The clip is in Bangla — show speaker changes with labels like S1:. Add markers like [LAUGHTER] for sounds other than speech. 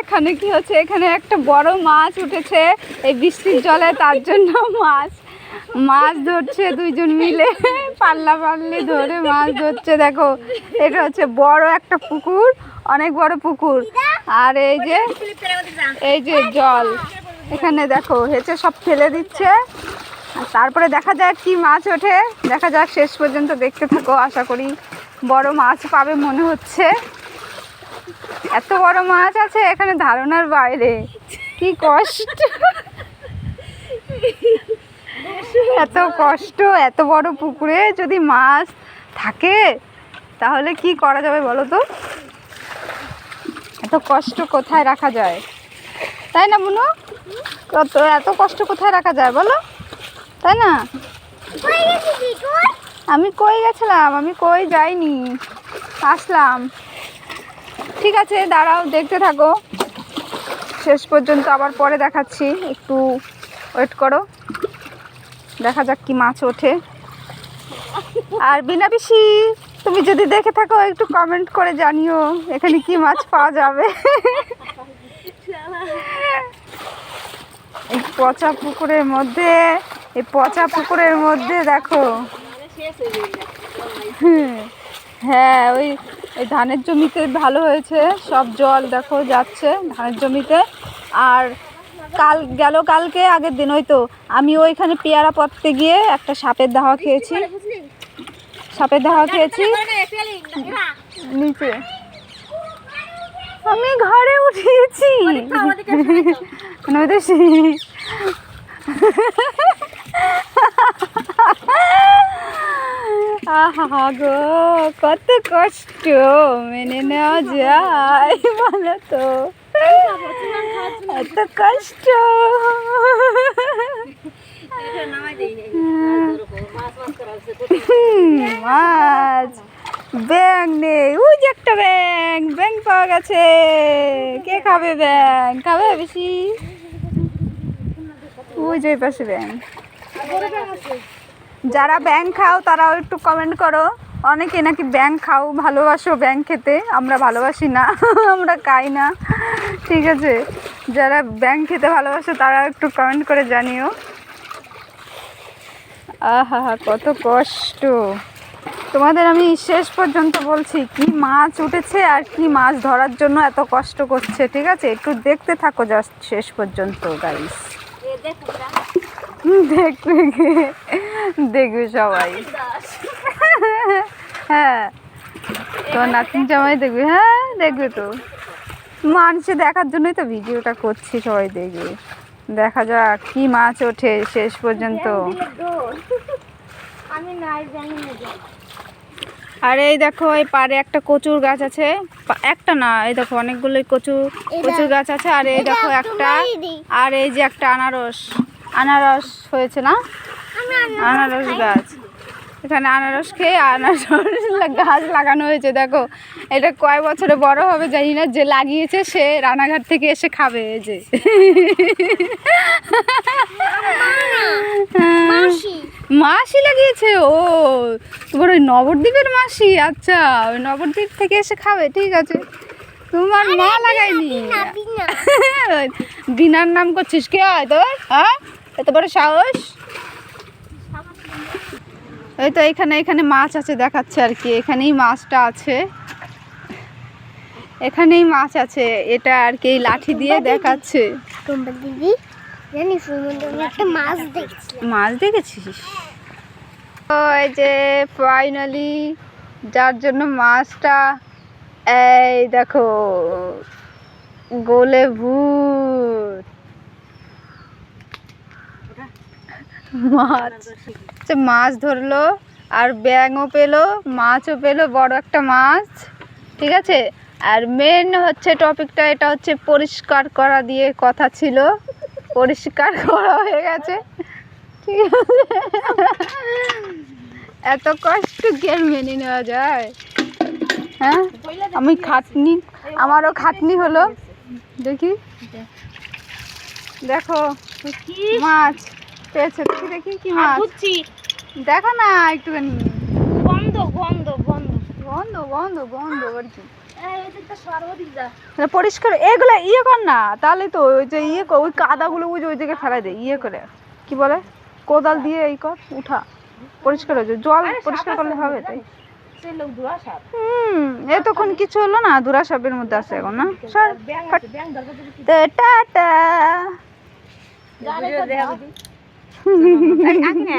S1: এখানে কি হচ্ছে? এখানে একটা বড় মাছ উঠেছে। এই বৃষ্টির জলে তার জন্য মাছ মাছ ধরছে দুইজন মিলে। পাল্লা পাল্লি ধরে মাছ ধরছে, দেখো। এটা হচ্ছে বড় একটা পুকুর, অনেক বড় পুকুর। আর এই যে এই যে জল। এখানে দেখো, হেঁচে সব ফেলে দিচ্ছে। তারপরে দেখা যাক কি মাছ ওঠে। দেখা যাক, শেষ পর্যন্ত দেখতে থাকো, আশা করি বড় মাছ পাবে মনে হচ্ছে। এত বড় মাছ আছে এখানে ধারণার বাইরে। কি কষ্ট। এত কষ্ট এত বড় পুকুরে যদি মাছ থাকে তাহলে কি করা যাবে বলো তো? এত কষ্ট কোথায় রাখা যায়? তাই না বুনু? কত এত কষ্ট কোথায় রাখা যায় বলো? তাই না? আমি কই গেছিলাম? আমি কই যাইনি? আসলাম। ঠিক আছে দাঁড়াও দেখতে থাকো। শেষ পর্যন্ত আবার পরে দেখাচ্ছি। একটু ওয়েট করো। দেখা যাক কি মাছ ওঠে। আর বিনা পিসি তুমি যদি দেখে থাকো একটু কমেন্ট করে জানিও এখানে কি মাছ পাওয়া যাবে। এই পচা পুকুরের মধ্যে এই পচা পুকুরের মধ্যে দেখো। হুম, হ্যাঁ ওই ওই ধানের জমিতে ভালো হয়েছে সব জল দেখো যাচ্ছে ধানের জমিতে। আর কাল গেল কালকে আগের দিন ওই তো আমি ওইখানে পেয়ারা পড়তে গিয়ে একটা সাপের দাওয়া খেয়েছি। সাপের দাওয়া খেয়েছি। নিচে। আমি ঘরে উঠিয়েছি নদী আহা গো কত কষ্ট, মেনে নেওয়া যায় বলো তো। এত কষ্ট। মাছ। ব্যাং নেই। ওই যে একটা ব্যাং ব্যাং পাওয়া গেছে। কে খাবে ব্যাং খাবে বেশি? ওই যে পাশে ব্যাং যারা ব্যাং খাও তারাও একটু কমেন্ট করো। অনেকে নাকি ব্যাং খাও ভালোবাসো ব্যাং খেতে। আমরা ভালোবাসি না [LAUGHS] আমরা খাই না। ঠিক আছে? যারা ব্যাং খেতে ভালোবাসো তারা একটু কমেন্ট করে জানিও। আহা কত কষ্ট। তোমাদের আমি শেষ পর্যন্ত বলছি কি মাছ উঠেছে আর কি মাছ ধরার জন্য এত কষ্ট করছে ঠিক আছে? একটু দেখতে থাকো জাস্ট শেষ পর্যন্ত গাইস দেখবে? দেখবে সবাই। হ্যাঁ। তোমার নাতিন জামাই দেখবে হ্যাঁ দেখবে তো। মানুষে দেখার জন্যই তো ভিডিওটা করছি সবাই দেখবে। দেখা যাক কি মাছ ওঠে শেষ পর্যন্ত। আর এই দেখো এই পারে একটা কচুর গাছ আছে। একটা না এই দেখো অনেকগুলোই কচু কচুর গাছ আছে আর এই দেখো একটা। আর এই যে একটা আনারস আনারস হয়েছে না? আনারস গাছ। এখানে আনারস খেয়ে আনারস গাছ লাগানো হয়েছে দেখো। এটা কয় বছরে বড় হবে জানি না যে লাগিয়েছে সে রানাঘাট থেকে এসে খাবে এই যে।
S2: মাসি।
S1: লাগিয়েছে ও। তোমার ওই নবদ্বীপের মাসি আচ্ছা ওই নবদ্বীপ থেকে এসে খাবে ঠিক আছে। তোমার মা
S2: লাগাইনি [LAUGHS]
S1: বিনার নাম করছিস কে হয় তোর হ্যাঁ? এত বড় সাহস? এই তো এখানে এখানে মাছ আছে দেখাচ্ছে আর কি। এখানেই মাছটা আছে। এখানেই মাছ আছে। এটা আর কি লাঠি দিয়ে দেখাচ্ছে।
S2: দিদি জানি একটা মাছ দেখছি।
S1: মাছ দেখেছিস? ওই যে ফাইনালি যার জন্য মাছটা এই দেখো গোলে ভূত। মাছ। মাছ ধরলো, আর ব্যাঙও পেল, মাছও পেল, বড় একটা মাছ, ঠিক আছে? আর মেন হচ্ছে টপিকটা এটা হচ্ছে পরিষ্কার করা দিয়ে কথা ছিল। পরিষ্কার করা হয়ে গেছে। ঠিক আছে? এত কষ্ট কি মেনে নেওয়া যায়? হ্যাঁ? আমি খাটনি, আমারও খাটনি হলো। দেখি। দেখো, মাছ। পেয়েছে। দেখি দেখি কি মাছ।
S2: বুঝছি
S1: দেখো না একটুখানি।
S2: বন্ধ বন্ধ বন্ধ
S1: বন্ধ বন্ধ বন্ধ আর কি? পরিষ্কার এগুলো ইয়ে কর না তাহলে তো ওই যে ইয়ে কর ওই কাদাগুলো ওই যে ওই জায়গায় ফেলাই দে ইয়ে করে। কি বলে? কোদাল দিয়ে এই কর উঠা। পরিষ্কার হয়ে জল পরিষ্কার করলে হবে তাই? হুম এতক্ষণ কিছু হলো না দুরা সাপের মধ্যে আছে এখন না? ফাট। তো টাটা